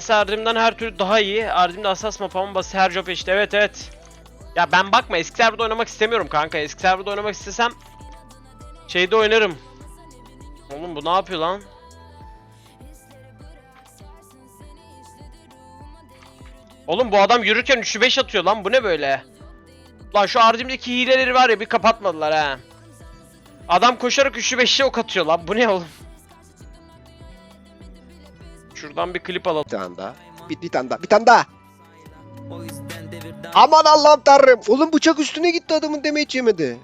Bası Ardrim'den her türlü daha iyi. Ardrim'de asas map ama Bası her job işte. Evet evet. Ya ben bakma eski serverda oynamak istemiyorum kanka. Eski serverda oynamak istesem şeyde oynarım. Oğlum bu ne yapıyor lan? Oğlum bu adam yürürken 3'ü 5 atıyor lan. Bu ne böyle? Lan şu Ardrim'deki hileleri var ya bir kapatmadılar ha. Adam koşarak 3'ü 5'e ok atıyor lan. Bu ne oğlum? Şuradan bir klip alalım. Bir tane daha. Bir, bir tane daha. Bir tane daha. Aman Allah'ım tanrım. Oğlum bıçak üstüne gitti adamın deme hiç yemedi.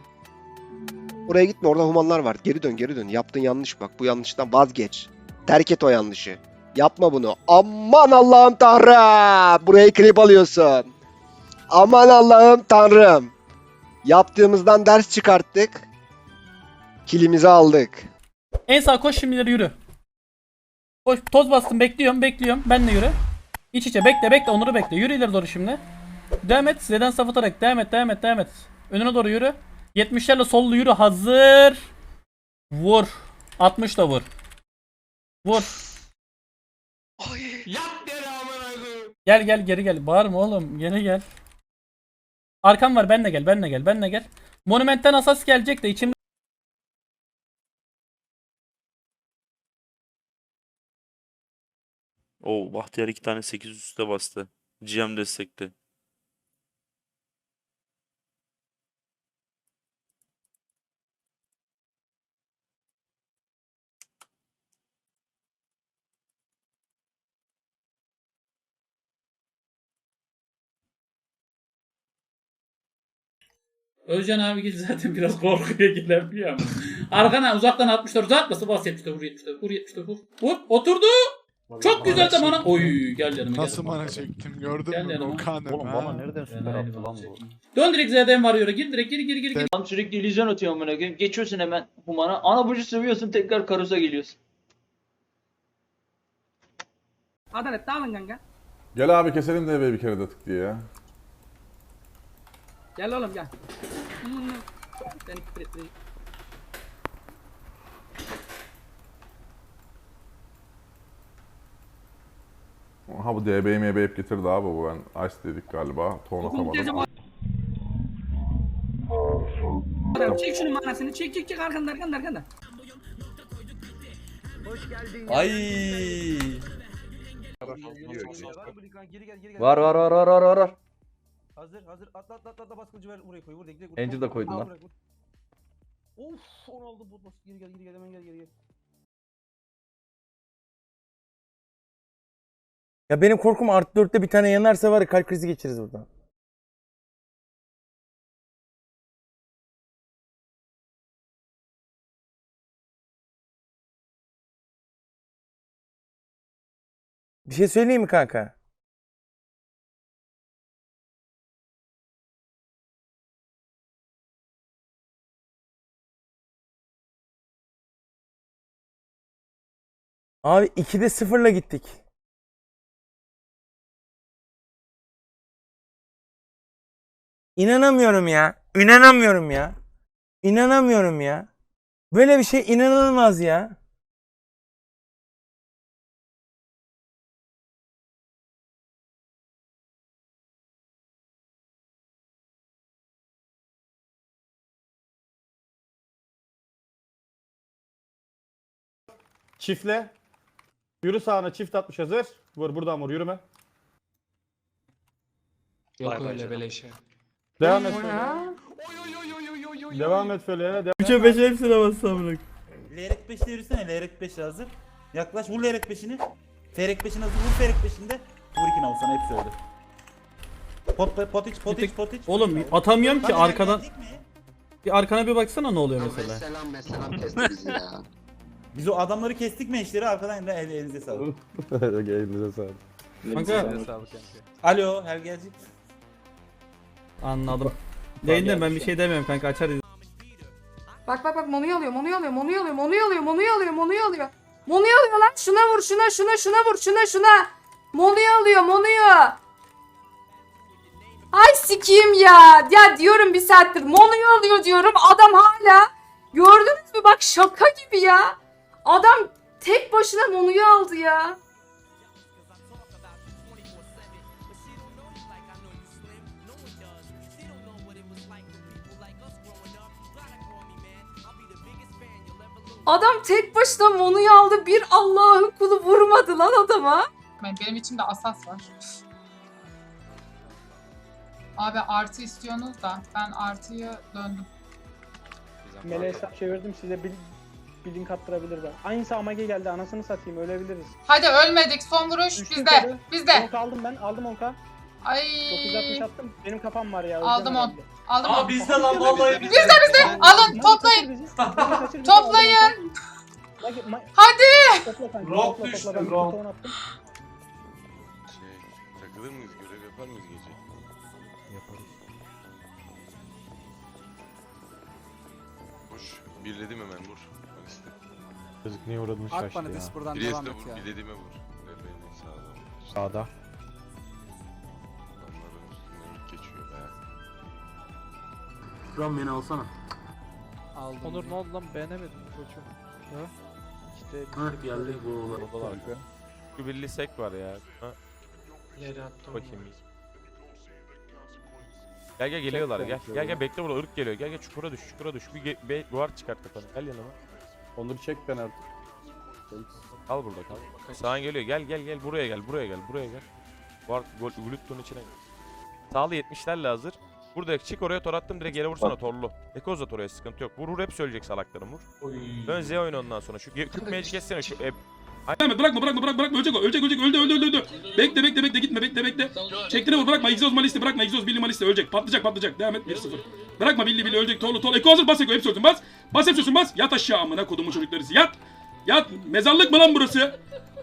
Oraya gitme orada humanlar var. Geri dön geri dön. Yaptığın yanlış bak. Bu yanlıştan vazgeç. Terk et o yanlışı. Yapma bunu. Aman Allah'ım tanrım. Burayı klip alıyorsun. Aman Allah'ım tanrım. Yaptığımızdan ders çıkarttık. Kilimizi aldık. En sağ koş şimdi ileri yürü. Koş toz bastım bekliyorum bekliyorum. Ben de yürü. İç içe bekle bekle Onur'u bekle. Yürü ileri doğru şimdi. Devam et. Z'den saf atarak devam et devam et devam et. Önüne doğru yürü. 70'lerle sollu yürü. Hazır. Vur. 60 da vur. Vur. Gel gel geri gel. Bağırma oğlum. Geri gel. Arkam var. Ben de gel. Ben de gel. Ben de gel. Monumentten asas gelecek de içimde Oo Bahtiyar iki tane 8 üste bastı. GM destekli. Özcan abi git zaten biraz korkuya gelen bir ama. Arkana uzaktan 64 uzatması bas 74 vur 74 vur 74 vur. Vur oturdu. Çok güzel de bana. Oy gel yanıma Nasıl gel. mana çektim gördün Gel mü yanıma. Okan'ım Oğlum ha? bana nereden süper attı lan bu? Dön direkt Z'den varıyor. Gir direkt gir gir gir gir. Tam sürekli illüzyon atıyor amına koyayım. Geçiyorsun hemen humana. Ana burcu sövüyorsun tekrar karosa geliyorsun. Adalet dağılın kanka. Gel abi keselim de bir kere de tık diye ya. Gel oğlum gel. Ben küfür. Ha bu DB'yi MB hep getirdi abi bu ben Ice dedik galiba. Ton atamadım. Çek şunun manasını çek çek çek arkanda arkanda arkanda. Ay. Var var var var var var var. Hazır hazır atla atla atla atla bas kılıcı ver buraya koy vur direkt. Angel da koydun lan. Of onu aldı bot bas geri gel geri gel hemen gel geri gel. Ya benim korkum artı dörtte bir tane yanarsa var ya kalp krizi geçiririz buradan. Bir şey söyleyeyim mi kanka? Abi 2'de 0'la gittik. İnanamıyorum ya. İnanamıyorum ya. İnanamıyorum ya. Böyle bir şey inanılmaz ya. Çiftle. Yürü sağına çift atmış hazır. Vur buradan vur yürüme. Yok öyle beleşe. Devam et Fele'ye. Devam et Fele'ye. Devam. 3'e 5'e hepsine bassam bırak. Lerek 5'te yürüsene Lerek 5 hazır. Yaklaş vur Lerek 5'ini. Ferek 5'ini hazır vur Ferek 5'inde. Vur ikini olsana hepsi öldü. Pot pot iç pot iç pot iç. Oğlum atamıyorum ki arkadan. Bir arkana bir baksana ne oluyor mesela. Selam selam kesti bizi ya. Biz o adamları kestik mi eşleri arkadan da el, elinize sağlık. Elinize sağlık. Kanka Alo her gelecek. Anladım. Yayında ben bir şey demiyorum kanka açar iz- Bak bak bak monuyu alıyor monuyu alıyor monuyu alıyor monuyu alıyor monuyu alıyor monuyu alıyor. Monuyu alıyor lan şuna vur şuna şuna şuna vur şuna şuna. Monuyu alıyor monuyu. Ay sikiyim ya. Ya diyorum bir saattir monuyu alıyor diyorum adam hala. Gördünüz mü bak şaka gibi ya. Adam tek başına monuyu aldı ya. Adam tek başına Monu'yu aldı. Bir Allah'ın kulu vurmadı lan adama. Benim içimde asas var. Abi artı istiyorsunuz da ben artıyı döndüm. Mele hesap çevirdim size bir, bir link attırabilir ben. Aynısı Amage geldi anasını satayım ölebiliriz. Hadi ölmedik son vuruş bizde. Bizde. 10k aldım ben aldım 10k. Ay. 960 attım. Benim kafam var ya. Aldım on. herhalde. Aldım Aa onu. bizde lan vallahi bizde. Bizde bizde. Alın toplayın. Toplayın. Hadi. Rock düştü, rock. Şey, takılır mıyız? Görev yapar mıyız gece? Yaparız. Koş. Birledim hemen vur. Maliste. Yazık niye uğradın şaştı ya. buradan Priest'e vur. Birlediğime vur. Efendim sağda. Sağda. Ram beni alsana. Onur ne oldu lan beğenemedim koçum. İşte Heh geldi bu Odalar. Şu birli sek var ya. Ha, bakayım. Gel gel geliyorlar gel. Gel gel bekle burada ırk geliyor. Gel gel çukura düş çukura düş. Bir ge- be, guard çıkart kafanı. Gel yanıma. Onur çek ben artık. Kal burada kal. Sağın geliyor. Gel gel gel buraya gel. Buraya gel. Buraya gel. Guard gol Glutton'un içine gel. Sağlı 70'lerle hazır. Burada çık oraya tor attım direkt yere vursana torlu. Eko uzat oraya sıkıntı yok. Vur vur hep söyleyecek salaklarım vur. Dön Z oyna ondan sonra. Şu 40 mage kessene şu e, Bırakma bırakma bırakma bırakma bırakma ölecek o ölecek ölecek öldü öldü öldü öldü. Bekle bekle bekle gitme bekle bekle. Çektire vur bırakma Exos Malisti bırakma Exos Billy Malisti ölecek patlayacak patlayacak devam et 1-0. Bırakma Billy Billy ölecek tolu tolu Eko hazır bas Eko hepsi ölsün bas. Bas hepsi ölsün bas yat aşağı amına kodumun çocuklarısı yat. Yat mezarlık mı lan burası?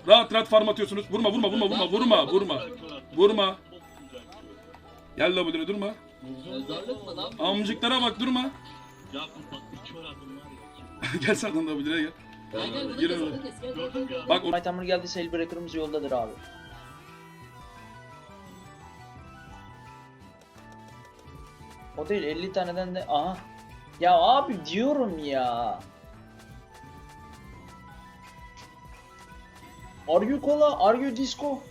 Rahat rahat farm atıyorsunuz. Vurma vurma vurma vurma vurma vurma. Vurma. Gel la durma. Amcıklara bak durma. gel sağdan da buraya gel. Yürü. Bak Might Hammer geldiyse Hellbreaker'ımız yoldadır abi. O değil 50 taneden de aha. Ya abi diyorum ya. Are you cola? Are you disco?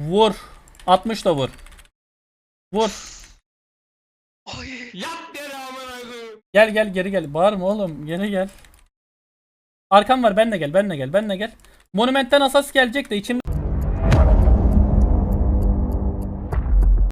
Vur. 60 da vur. Vur. Gel gel geri gel. Bağırma oğlum. Geri gel. Arkam var. Ben de gel. Ben de gel. Ben de gel. Monumentten asas gelecek de içimde